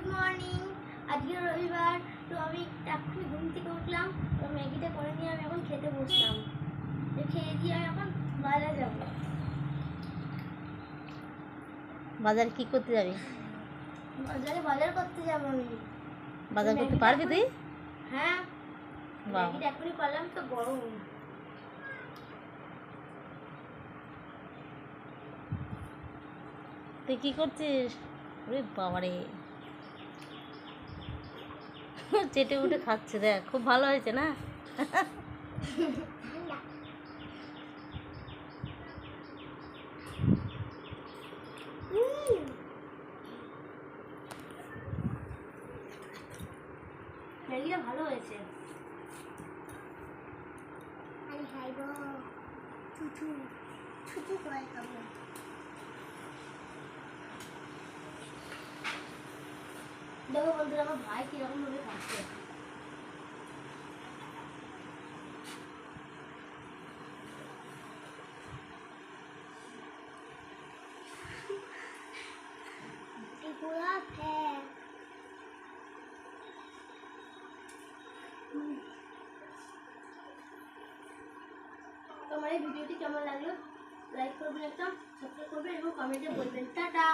Good morning আজকে রবিবার তো আমি এক্ষুনি ঘুম থেকে উঠলাম তো ম্যাগিটা করে নিয়ে আমি এখন খেতে বসলাম। তো খেয়ে দিয়ে আমি এখন বাজার যাব। বাজার কি করতে যাবি? বাজারে বাজার করতে যাব আমি। বাজার করতে পারবি তুই? হ্যাঁ। ম্যাগিটা এক্ষুনি করলাম তো গরম। তুই কি করছিস? ওরে বাবারে। চেটে উঠে খাচ্ছে দেখ খুব ভালো হয়েছে না? উম। ম্যাগিটা ভালো হয়েছে। আমি খাইব। ছুটু ছুটু করে খাব। দেখো বন্ধুরা আমার ভাই কীরকম ভাবে খাচ্ছে ফ্যান তোমার এই ভিডিওটি কেমন লাগল? লাইক করবেন একটা সাবস্ক্রাইব করবেন এবং কমেন্টে বলবেন। টাটা!